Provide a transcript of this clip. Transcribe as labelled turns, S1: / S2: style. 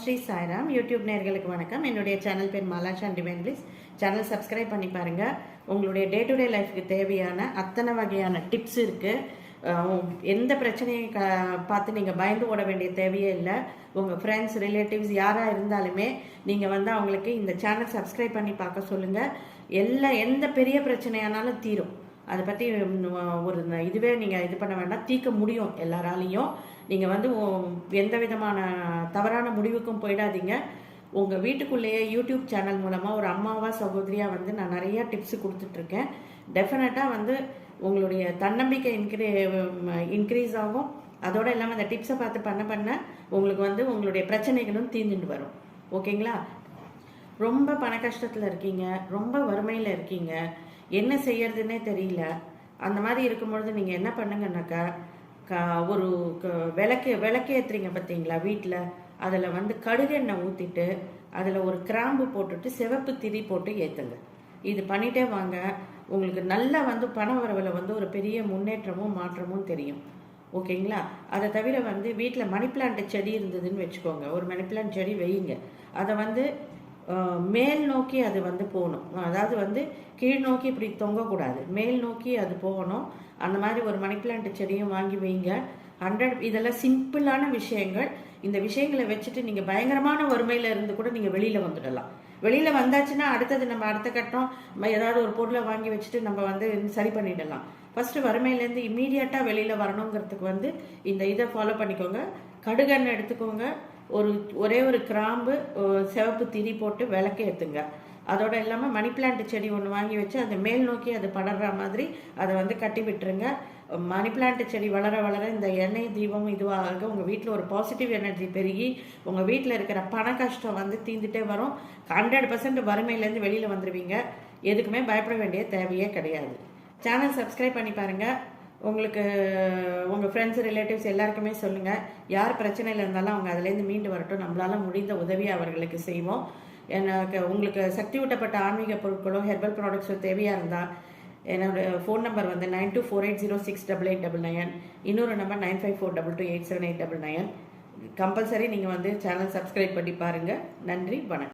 S1: Sri Sairam. YouTube நேர்களுக்கு வணக்கம். என்னுடைய சேனல் பேர் Malasha divine please channel subscribe பண்ணி பாருங்கள் உங்களுடைய டே டு டே லைஃப்க்கு தேவையான அத்தனை வகையான டிப்ஸ் இருக்குது எந்த பிரச்சனையும் க பார்த்து நீங்கள் பயந்து ஓட வேண்டிய தேவையே இல்லை. உங்கள் ஃப்ரெண்ட்ஸ் ரிலேட்டிவ்ஸ் யாராக இருந்தாலுமே நீங்கள் வந்து அவங்களுக்கு இந்த சேனல் சப்ஸ்கிரைப் பண்ணி பார்க்க சொல்லுங்கள் எல்லா எந்த பெரிய பிரச்சனையானாலும் தீரும். அதை பற்றி ஒரு இதுவே நீங்கள் இது பண்ண வேண்டாம். தீர்க்க முடியும் எல்லாராலையும். நீங்கள் வந்து எந்த விதமான தவறான முடிவுக்கும் போயிடாதீங்க. உங்கள் வீட்டுக்குள்ளேயே யூடியூப் சேனல் மூலமாக ஒரு அம்மாவா சகோதரியாக வந்து நான் நிறைய டிப்ஸ் கொடுத்துட்ருக்கேன். டெஃபினட்டாக வந்து உங்களுடைய தன்னம்பிக்கை இன்க்ரீ இன்க்ரீஸ் ஆகும். அதோடு இல்லாமல் அந்த டிப்ஸை பார்த்து பண்ண பண்ண உங்களுக்கு வந்து உங்களுடைய பிரச்சனைகளும் தீர்ந்துட்டு வரும். ஓகேங்களா? ரொம்ப பண கஷ்டத்தில் இருக்கீங்க ரொம்ப வறுமையில் இருக்கீங்க என்ன செய்யறதுன்னே தெரியல. அந்த மாதிரி இருக்கும்பொழுது நீங்கள் என்ன பண்ணுங்கன்னாக்கா க ஒரு க- விளக்கு விளக்கேற்றுறீங்க பார்த்தீங்களா வீட்டில் அதில் வந்து கடுகெண்ணெய் ஊற்றிட்டு அதில் ஒரு கிராம்பு போட்டுட்டு சிவப்பு திரி போட்டு ஏற்றுங்க இது பண்ணிட்டே வாங்க. உங்களுக்கு நல்லா வந்து பண வரவில் வந்து ஒரு பெரிய முன்னேற்றமும் மாற்றமும் தெரியும். ஓகேங்களா? அதை தவிர வந்து வீட்டில் மணி பிளான்ட் செடி இருந்ததுன்னு வச்சுக்கோங்க. ஒரு மணி பிளான்ட் செடி வையுங்க. அதை வந்து மேல் நோக்கி அது வந்து போகணும். அதாவது வந்து கீழ் நோக்கி இப்படி தொங்கக்கூடாது. மேல் நோக்கி அது போகணும். அந்த மாதிரி ஒரு மணி பிளான்ட் செடியும் வாங்கி வைங்க. ஹண்ட்ரட் இதெல்லாம் சிம்பிளான விஷயங்கள். இந்த விஷயங்களை வச்சுட்டு நீங்கள் பயங்கரமான வறுமையில் இருந்து கூட நீங்கள் வெளியில் வந்துடலாம். வெளியில் வந்தாச்சுன்னா அடுத்தது நம்ம அடுத்த கட்டம் நம்ம ஏதாவது ஒரு பொருளை வாங்கி வச்சுட்டு நம்ம வந்து சரி பண்ணிடலாம். ஃபஸ்ட்டு வறுமையிலேருந்து இம்மீடியட்டாக வெளியில் வரணுங்கிறதுக்கு வந்து இந்த இதை ஃபாலோ பண்ணிக்கோங்க. கடுகன்னு எடுத்துக்கோங்க. ஒரு ஒரே ஒரு கிராம்பு சிவப்பு திரி போட்டு விளக்கு ஏற்றுங்க அதோட இல்லாமல் மணி பிளான்ட் செடி ஒன்று வாங்கி வச்சு அதை மேல் நோக்கி அது படர்ற மாதிரி அதை வந்து கட்டி விட்டுருங்க. மணி பிளான்ட் செடி வளர வளர இந்த எண்ணெய் தீபம் இதுவாக உங்கள் வீட்டில் ஒரு பாசிட்டிவ் எனர்ஜி பெருகி உங்கள் வீட்டில் இருக்கிற பண கஷ்டம் வந்து தீந்துட்டே வரும். ஹண்ட்ரட் பர்சன்ட் வறுமையிலேருந்து வெளியில் வந்துடுவீங்க எதுக்குமே பயப்பட வேண்டிய தேவையே கிடையாது. சேனல் சப்ஸ்கிரைப் பண்ணி பாருங்கள் உங்களுக்கு உங்கள் ஃப்ரெண்ட்ஸ் ரிலேட்டிவ்ஸ் எல்லாருக்குமே சொல்லுங்கள் யார் பிரச்சனையில் இருந்தாலும் அவங்க அதுலேருந்து மீண்டு வரட்டும். நம்மளால் முடிந்த உதவியை அவர்களுக்கு செய்வோம். எனக்கு உங்களுக்கு சக்தி ஊட்டப்பட்ட ஆன்மீக பொருட்களோ ஹெர்பல் ப்ராடக்ட்ஸோ தேவையாக இருந்தால் என்னோடய ஃபோன் நம்பர் வந்து nine two four eight zero six double eight double nine இன்னொரு number nine five four double two eight seven eight double nine compulsory நீங்கள் வந்து சேனல் சப்ஸ்கிரைப் பண்ணி பாருங்கள் நன்றி வணக்கம்.